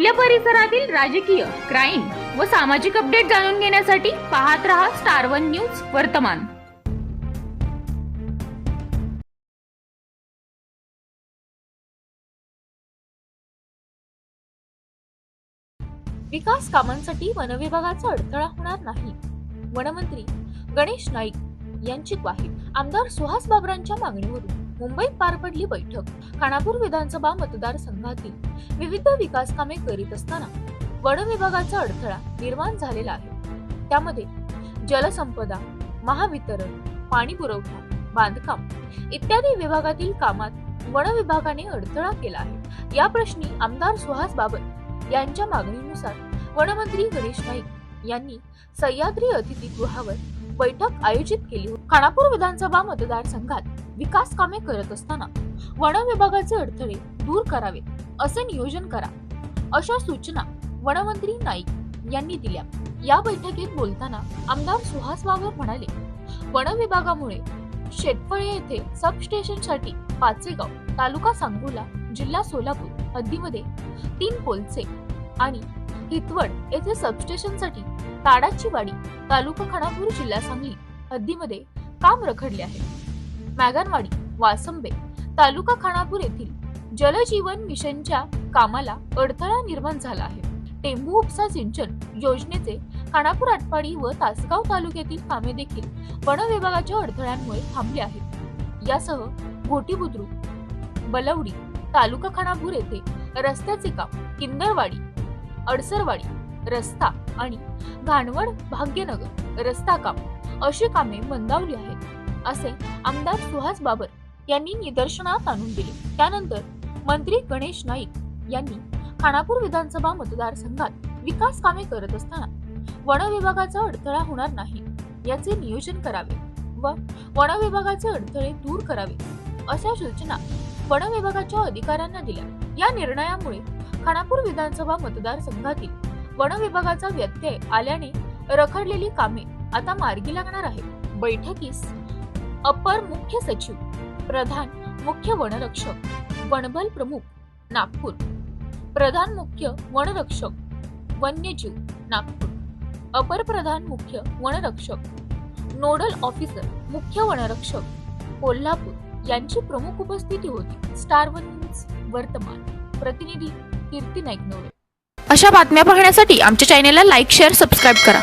आपल्या परिसरातील राजकीय क्राईम व सामाजिक अपडेट जाणून घेण्यासाठी पाहत रहा स्टार वन न्यूज वर्तमान. विकास कामांसाठी वनविभागाचा अडथळा होणार नाही. वनमंत्री गणेश नाईक यांची ग्वाही. आमदार सुहास बाबरांच्या मागणीवरून मुंबईत पार पडली बैठक. खानापूर विधानसभा मतदारसंघातील विविध विकास कामे करीत असताना वन विभागाचा अडथळा निर्माण झालेला आहे. त्यामध्ये जलसंपदा महावितरण पाणी पुरवठा बांधकाम इत्यादी विभागातील कामात वन विभागाने अडथळा केला आहे. या प्रश्नी आमदार सुहास बाबर यांच्या मागणीनुसार वनमंत्री गणेश नाईक यांनी सह्याद्री अतिथीगृहावर बैठक आयोजित केली होती. खानापूर विधानसभा मतदारसंघात विकास कामे करत असताना वन विभागाचे अडथळे दूर करावे असे नियोजन करा अशा सूचना वनमंत्री नाईक यांनी दिल्या. या बैठकीत बोलताना आमदार सुहास बाबर म्हणाले वन विभागामुळे शेतफळे येथे सबस्टेशनसाठी पाचेगाव तालुका सांगोला जिल्हा सोलापूर हद्दीमध्ये तीन पोलचे आणि हितवड येथे सबस्टेशनसाठी ताडाची वाडी तालुका खानापूर जिल्हा सांगली हद्दीमध्ये काम रखडले आहे. मॅगनवाडी वासंबे तालुका खानापूर येथील जलजीवन मिशनच्या कामाला अडथळा निर्माण झाला आहे. टेंभू उपसा सिंचन योजनेचे खानापूर आटपाडी व तासगाव तालुक्यातील कामे देखील वन विभागाच्या अडथळ्यांमुळे थांबली आहेत. यासह घोटी बुद्रुक बलवडी तालुका खानापूर येथे रस्त्याचे काम किंदरवाडी अडसरवाडी रस्ता आणि घाणवड भाग्यनगर रस्ता काम. अशी कामे मंदावली आहेत असे आमदार सुहास बाबर यांनी निदर्शनात आणून दिले. त्यानंतर मंत्री गणेश नाईक यांनी खानापूर विधानसभा मतदारसंघात विकास कामे करत असताना वन विभागाचा अडथळा होणार नाही याचे नियोजन करावे व वन विभागाचे अडथळे दूर करावे अशा सूचना वन विभागाच्या अधिकाऱ्यांना दिल्या. या निर्णयामुळे खानापूर विधानसभा मतदारसंघातील वन विभागाचा व्यत्यय आल्याने रखडलेली कामे आता मार्गी लागणार आहेत. बैठकीस अपर मुख्य सचिव प्रधान मुख्य वनरक्षक वनबल प्रमुख नागपूर प्रधान मुख्य वनरक्षक वन्यजीव नागपूर अपर प्रधान मुख्य वनरक्षक नोडल ऑफिसर मुख्य वनरक्षक कोल्हापूर यांची प्रमुख उपस्थिती होती. स्टार वन न्यूज वर्तमान प्रतिनिधी कीर्ती नाईक नवरे अशा बातम्या पाहण्यासाठी आमच्या चॅनेलला लाईक शेअर सबस्क्राईब करा.